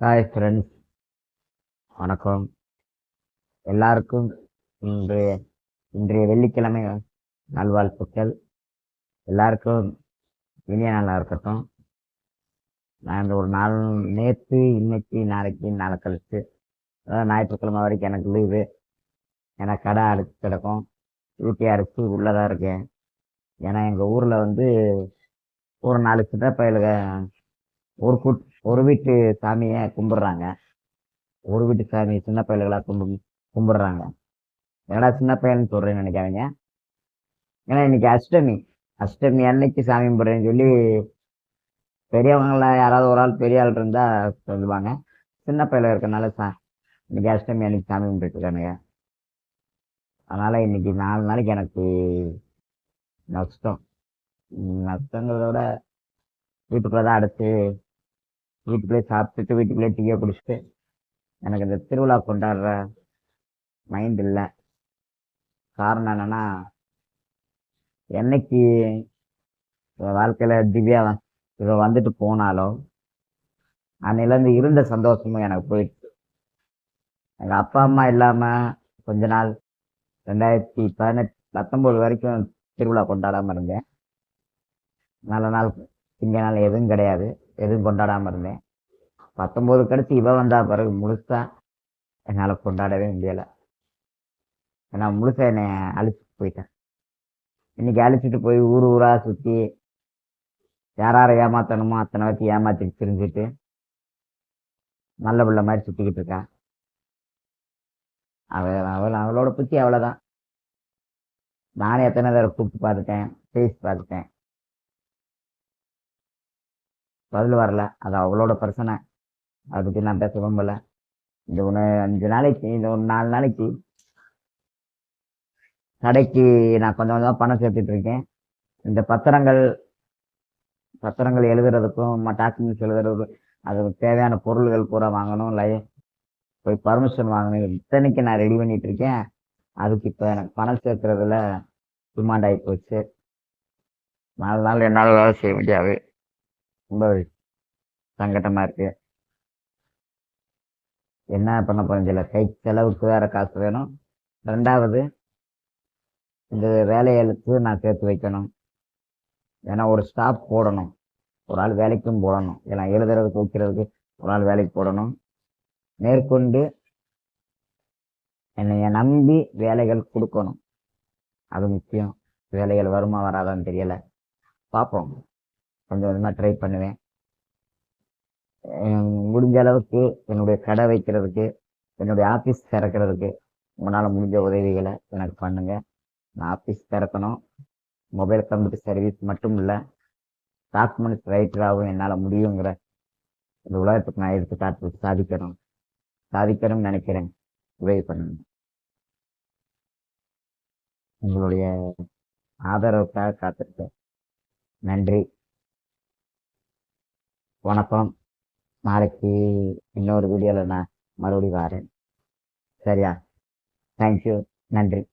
Hi friends வணக்கம். எல்லாருக்கும் இன்று இன்றைய வெள்ளிக்கிழமை நல்வாழ்த்துக்கள். எல்லாருக்கும் இனிய நாளாக இருக்கட்டும். நான் இந்த ஒரு நாள் நேற்று இன்னைக்கு நாளைக்கு நாளை கழிச்சு அதாவது ஞாயிற்றுக்கிழமை வரைக்கும் எனக்கு லீவு எனக்கு கடை அடைச்சி கிடக்கும். ஊட்டி அடைச்சி உள்ளே தான் இருக்கேன். ஏன்னா எங்கள் ஊரில் வந்து ஒரு நாலு சின்ன ஒரு கூட் ஒரு வீட்டு சாமியை கும்பிட்றாங்க. ஒரு வீட்டு சாமி சின்ன பயல்களாக கும்பி கும்பிட்றாங்க. ஏன்னா சின்ன பையன் சொல்கிறேன்னு நினைக்காதீங்க. ஏன்னா இன்னைக்கு அஷ்டமி. அஷ்டமி அன்னைக்கு சாமி கும்பிட்றேன்னு சொல்லி பெரியவங்கள யாராவது ஒரு ஆள் பெரிய ஆள் இருந்தால் சொல்லுவாங்க. சின்ன பையில இருக்கனால சா இன்னைக்கு அஷ்டமி அன்னைக்கு சாமி கும்பிட்டுருக்கானுங்க. அதனால் இன்னைக்கு நாலு நாளைக்கு எனக்கு நஷ்டம். நஷ்டங்கிறத விட வீட்டுக்குள்ளே தான் அடைச்சி வீட்டுக்குள்ளே சாப்பிட்டுட்டு வீட்டுக்குள்ளே டீயை குடிச்சிட்டு எனக்கு இந்த திருவிழா கொண்டாடுற மைண்ட் இல்லை. காரணம் என்னென்னா என்னைக்கு வாழ்க்கையில் திவ்யா இவ வந்துட்டு போனாலும் அன்னையிலேருந்து இருந்த சந்தோஷமும் எனக்கு போயிடுச்சு. எங்கள் அப்பா அம்மா இல்லாமல் கொஞ்ச நாள் ரெண்டாயிரத்தி பதினெட்டு பத்தொம்போது வரைக்கும் திருவிழா கொண்டாடாமல் இருந்தேன். நல்ல நாள் திங்க நாள் எதுவும் கிடையாது. எதுவும் கொண்டாடாமல் இருந்தேன். பத்தொம்போது கழிச்சு இவ வந்தா பிறகு முழுசா என்னால் கொண்டாடவே முடியலை. ஏன்னா முழுசாக என்னை அழிச்சிட்டு போயிட்டேன். இன்னைக்கு அழிச்சிட்டு போய் ஊர் ஊராக சுற்றி யார் யாரை ஏமாத்தணுமோ அத்தனை வச்சு ஏமாத்திட்டு திரிஞ்சுட்டு நல்ல பிள்ளை மாதிரி சுற்றிக்கிட்டு இருக்கா. அவள் அவள் அவளோட புத்தி அவ்வளோதான் நானே எத்தனை தடவை கூப்பிட்டு பார்த்துட்டேன் பேசி பார்த்துட்டேன். பதில் வரல. அது அவளோட பிரச்சனை. அதை பற்றி நான் பேச விரும்பலை. இந்த ஒன்று அஞ்சு நாளைக்கு இந்த ஒரு நாலு நாளைக்கு கடைக்கு நான் கொஞ்சம் கொஞ்சமாக பணம் சேர்த்துட்டு இருக்கேன். இந்த பத்திரங்கள் பத்திரங்கள் எழுதுறதுக்கும் டாக்குமெண்ட்ஸ் எழுதுறதுக்கும் அதுக்கு தேவையான பொருள்கள் பூரா வாங்கணும் லை போய் பர்மிஷன் வாங்கணும். இத்தனைக்கு நான் ரெடி பண்ணிட்டு இருக்கேன். அதுக்கு இப்போ எனக்கு பணம் சேர்க்கறதுல டிமாண்ட் ஆகி போச்சு நாலு நாள் என்னால் வேலை செய்ய முடியாது ரொம்ப சங்கடமாக இருக்கு. என்ன பண்ண போறேன்னு கை செலவுக்கு வேற காசு வேணும். ரெண்டாவது இந்த வேலைகளுக்கு நான் சேர்த்து வைக்கணும். ஏன்னா ஒரு ஸ்டாப் போடணும். ஒரு ஆள் வேலைக்கும் போடணும். ஏன்னா எழுதுறதுக்கு வைக்கிறதுக்கு ஒரு ஆள் வேலைக்கு போடணும். மேற்கொண்டு என்னைய நம்பி வேலைகள் கொடுக்கணும். அது முக்கியம். வேலைகள் வருமா வராதான்னு தெரியலை. பார்ப்போம் கொஞ்சம் கொஞ்சமாக ட்ரை பண்ணுவேன். முடிஞ்ச அளவுக்கு என்னுடைய கடை வைக்கிறதுக்கு என்னுடைய ஆஃபீஸ் திறக்கிறதுக்கு உங்களால் முடிஞ்ச உதவிகளை எனக்கு பண்ணுங்க. நான் ஆஃபீஸ் திறக்கணும். மொபைல் கம்ப்யூட்டர் சர்வீஸ் மட்டும் இல்லை டாக்குமெண்ட்ஸ் ரைட்டராகவும் என்னால் முடியுங்கிற இந்த உலகத்துக்கு நான் எடுத்து காட்டு சாதிக்கணும். சாதிக்கணும்னு நினைக்கிறேன். உதவி பண்ணுங்க. உங்களுடைய ஆதரவுக்காக காத்திருக்கேன். நன்றி. வணக்கம். நாளைக்கு இன்னொரு வீடியோவில் நான் மறுபடியும் வரேன். சரியா? தேங்க்யூ நன்றி.